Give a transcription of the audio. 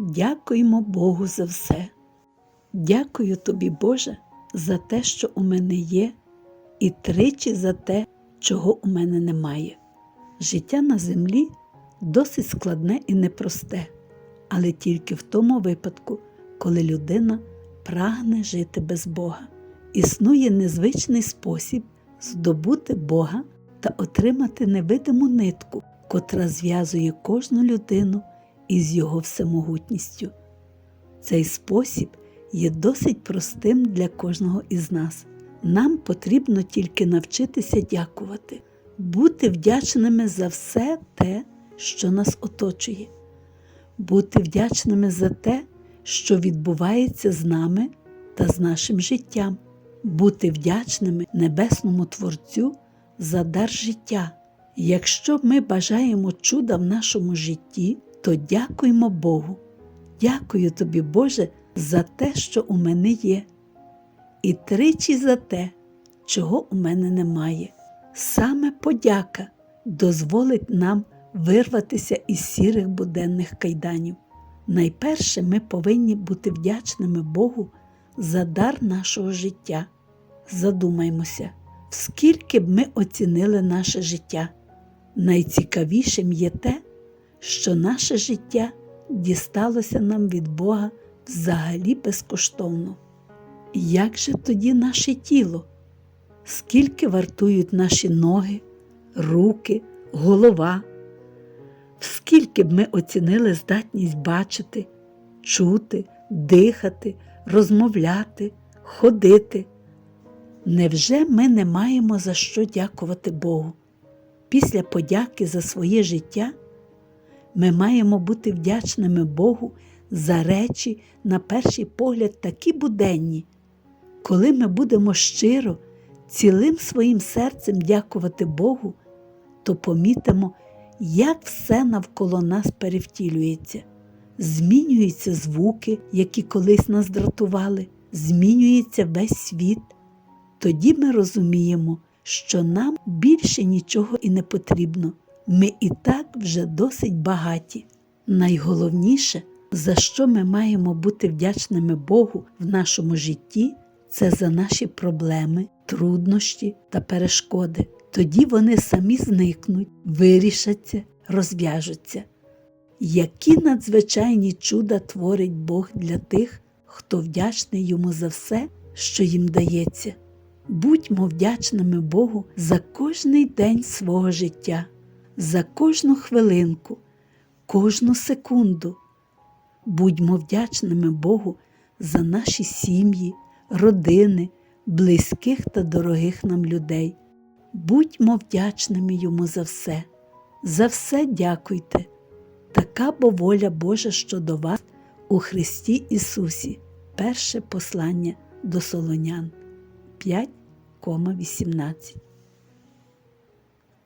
Дякуємо Богу за все. Дякую тобі, Боже, за те, що у мене є, і тричі за те, чого у мене немає. Життя на землі досить складне і непросте, але тільки в тому випадку, коли людина прагне жити без Бога. Існує незвичний спосіб здобути Бога та отримати невидиму нитку, котра зв'язує кожну людину із його всемогутністю. Цей спосіб є досить простим для кожного із нас. Нам потрібно тільки навчитися дякувати, бути вдячними за все те, що нас оточує, бути вдячними за те, що відбувається з нами та з нашим життям, бути вдячними Небесному Творцю за дар життя. Якщо ми бажаємо чуда в нашому житті, то дякуємо Богу. Дякую тобі, Боже, за те, що у мене є, і тричі за те, чого у мене немає. Саме подяка дозволить нам вирватися із сірих буденних кайданів. Найперше ми повинні бути вдячними Богу за дар нашого життя. Задумаймося, скільки б ми оцінили наше життя. Найцікавішим є те, що наше життя дісталося нам від Бога взагалі безкоштовно. Як же тоді наше тіло? Скільки вартують наші ноги, руки, голова? Скільки б ми оцінили здатність бачити, чути, дихати, розмовляти, ходити? Невже ми не маємо за що дякувати Богу? Після подяки за своє життя ми маємо бути вдячними Богу за речі, на перший погляд, такі буденні. Коли ми будемо щиро, цілим своїм серцем дякувати Богу, то помітимо, як все навколо нас перевтілюється. Змінюються звуки, які колись нас дратували, змінюється весь світ. Тоді ми розуміємо, що нам більше нічого і не потрібно. Ми і так вже досить багаті. Найголовніше, за що ми маємо бути вдячними Богу в нашому житті, це за наші проблеми, труднощі та перешкоди. Тоді вони самі зникнуть, вирішаться, розв'яжуться. Які надзвичайні чуда творить Бог для тих, хто вдячний йому за все, що їм дається. Будьмо вдячними Богу за кожний день свого життя, за кожну хвилинку, кожну секунду. Будьмо вдячними Богу за наші сім'ї, родини, близьких та дорогих нам людей. Будьмо вдячними Йому за все. За все дякуйте. Така бо воля Божа щодо вас у Христі Ісусі. Перше послання до Солонян 5,18